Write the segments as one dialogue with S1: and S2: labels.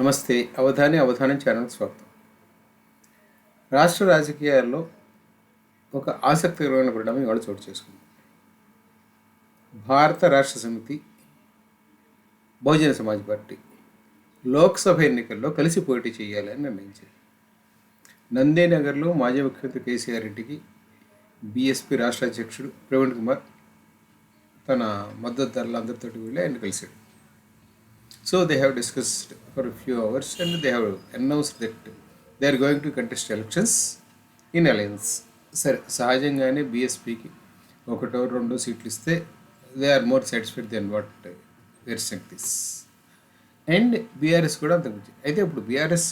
S1: నమస్తే అవధాని అవధానం ఛానల్ స్వాగతం. రాష్ట్ర రాజకీయాల్లో ఒక ఆసక్తికరమైన పరిణామం ఇవాళ చోటు చేసుకుంది? భారత రాష్ట్ర సమితి బహుజన సమాజ్ పార్టీ లోక్సభ ఎన్నికల్లో కలిసి పోటీ చేయాలని నిర్ణయించింది. నందేనగర్లో మాజీ ముఖ్యమంత్రి కేసీఆర్ రెడ్డికి బీఎస్పీ రాష్ట్ర అధ్యక్షుడు ప్రవీణ్ కుమార్ తన మద్దతుదారులందరితో వెళ్ళి ఆయన కలిశాడు So they have discussed for a few hours and they have announced that they are going to contest elections in alliance. సరే సహజంగానే బీఎస్పీకి ఒకటో రెండో సీట్లు ఇస్తే they are more satisfied then what were this and BRS కూడా అంత అయితే ఇప్పుడు బీఆర్ఎస్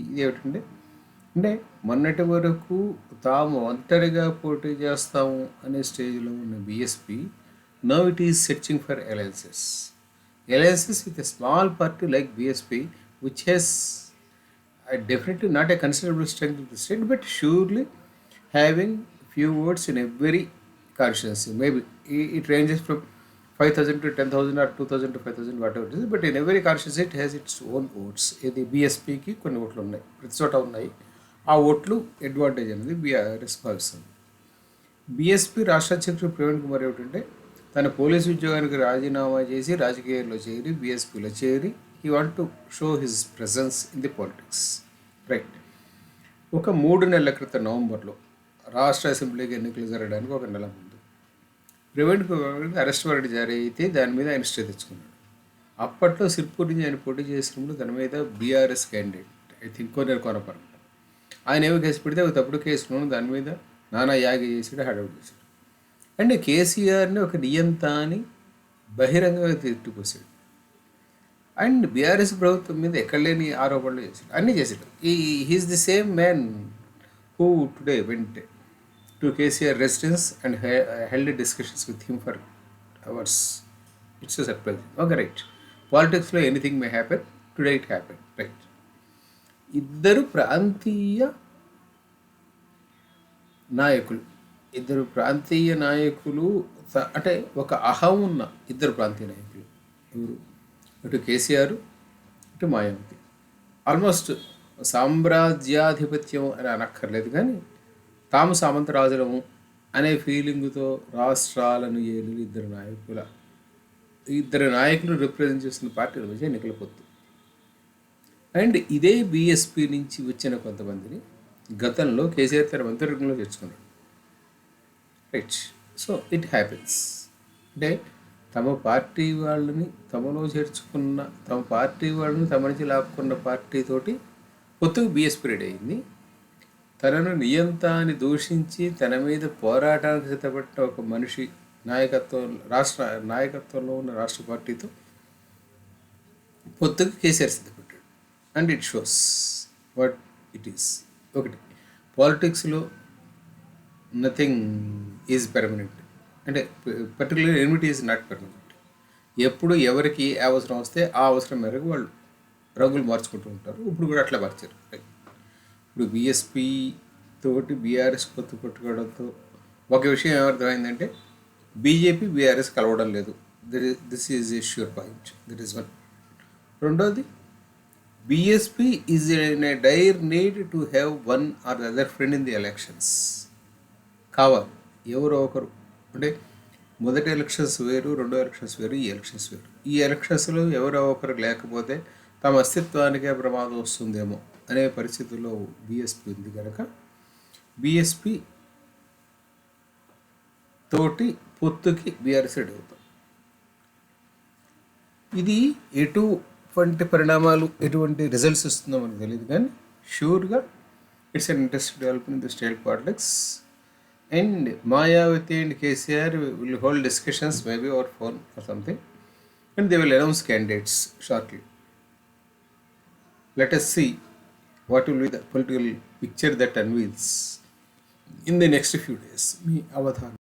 S1: ఇది ఏమిటంటే అంటే మొన్నటి వరకు తాము ఒంటరిగా పోటీ చేస్తాము అనే స్టేజ్లో ఉన్న BSP now it is searching for alliances alliances with small party like BSP which he's definitely not a considerable strength of the state but surely having few votes in every conscious maybe it ranges from five thousand to ten thousand or two thousand to five thousand what is but in every conscious it has its own votes ఇది బిఎస్పీకి కొన్ని ఓట్లు ఉన్నాయి ప్రతి చోట ఉన్నాయి. ఆ ఓట్లు అడ్వాంటేజ్ అనేది బిఆర్ఎస్ భావిస్తుంది బిఎస్పి రాష్ట్ర అధ్యక్షుడు ప్రవీణ్ కుమార్ ఏమిటంటే తన పోలీసు ఉద్యోగానికి రాజీనామా చేసి రాజకీయాల్లో చేరి బీఎస్పీలో చేరి ఈ want to show his presence in the politics right ఒక మూడు నెలల క్రితం నవంబర్లో రాష్ట్ర అసెంబ్లీకి ఎన్నికలు జరగడానికి ఒక నెల ముందు ప్రివెంట్ కుమార్కి అరెస్ట్ వారెంట్ జారీ అయితే దాని మీద ఆయన స్టే తెచ్చుకున్నాడు. అప్పట్లో సిర్పూర్ నుంచి ఆయన పోటీ చేసినప్పుడు దాని మీద BRS candidate I think Koneru కోనపరం ఆయన ఏమో కేసు పెడితే ఒక తప్పుడు కేసును దాని మీద నానా యాగి చేసాడు హడౌట్ చేశాడు. అండ్ కేసీఆర్ని ఒక నియంత అని బహిరంగంగా తిట్టుకొసాడు అండ్ బీఆర్ఎస్ ప్రభుత్వం మీద ఎక్కడ లేని ఆరోపణలు చేశాడు. అన్నీ చేశాడు. ఈ he's the same man who today went to KCR residence and held discussions with him for hours it's surprise okay right పాలిటిక్స్లో anything may happen today it happen right ఇద్దరు ప్రాంతీయ నాయకులు ఇద్దరు ప్రాంతీయ నాయకులు అంటే ఒక అహం ఉన్న ఇద్దరు ప్రాంతీయ నాయకులు. ఎవరు? ఇటు కేసీఆర్ ఇటు మాయావతి. ఆల్మోస్ట్ సామ్రాజ్యాధిపత్యం అని అనక్కర్లేదు కానీ తాము సామంతరాజులము అనే ఫీలింగ్తో రాష్ట్రాలను ఏలు ఇద్దరు నాయకుల ఇద్దరు నాయకులు రిప్రజెంట్ చేస్తున్న పార్టీ మధ్య ఎన్నికల పొత్తు. అండ్ ఇదే బీఎస్పీ నుంచి వచ్చిన కొంతమందిని గతంలో కేసీఆర్ తన మంత్రివర్గంలో చేర్చుకున్నాడు రైట్ సో ఇట్ హ్యాపెన్స్ అంటే తమ పార్టీ వాళ్ళని తమలో చేర్చుకున్న తమ పార్టీ వాళ్ళని తమ నుంచి లాక్కున్న పార్టీతోటి పొత్తుకు బిఎస్ పీరియడ్ అయింది. తనను నియంతాన్ని దూషించి తన మీద పోరాటానికి సిద్ధపడ్డ ఒక మనిషి నాయకత్వం రాష్ట్ర నాయకత్వంలో ఉన్న రాష్ట్ర పార్టీతో పొత్తుకు KCR సిద్ధపడ్డాడు. And it shows what it is ఒకటి పాలిటిక్స్లో నథింగ్ ఈజ్ పెర్మనెంట్ అంటే particular enmity is not permanent ఎప్పుడు ఎవరికి ఏ అవసరం వస్తే ఆ అవసరం మేరకు వాళ్ళు రంగులు మార్చుకుంటూ ఉంటారు. ఇప్పుడు కూడా అట్లా మార్చారు. ఇప్పుడు బీఎస్పీ తోటి బీఆర్ఎస్ పొత్తు పెట్టుకోవడంతో ఒక విషయం ఏమర్థమైందంటే బీజేపీ బీఆర్ఎస్ కలవడం లేదు. This is a sure point that is one రెండోది BSP is in a dire need to have one or other friend in the elections కావాలి. ఎవరో ఒకరు. అంటే మొదటి ఎలక్షన్స్ వేరు రెండో ఎలక్షన్స్ వేరు ఈ ఎలక్షన్స్ వేరు. ఈ ఎలక్షన్స్లో ఎవరో ఒకరు లేకపోతే తమ అస్తిత్వానికే ప్రమాదం వస్తుందేమో అనే పరిస్థితుల్లో బీఎస్పీ ఉంది కనుక బీఎస్పీ తోటి పొత్తుకి బీఆర్ఎస్ రెడీ అవుతాం. ఇది ఎటువంటి పరిణామాలు ఎటువంటి రిజల్ట్స్ ఇస్తుందో మనకు తెలియదు కానీ షూర్గా it's an interest development in the state politics And Mayawati and KCR will hold discussions, maybe or phone or something, and they will announce candidates shortly. Let us see what will be the political picture that unveils in the next few days. Me, Avadhan.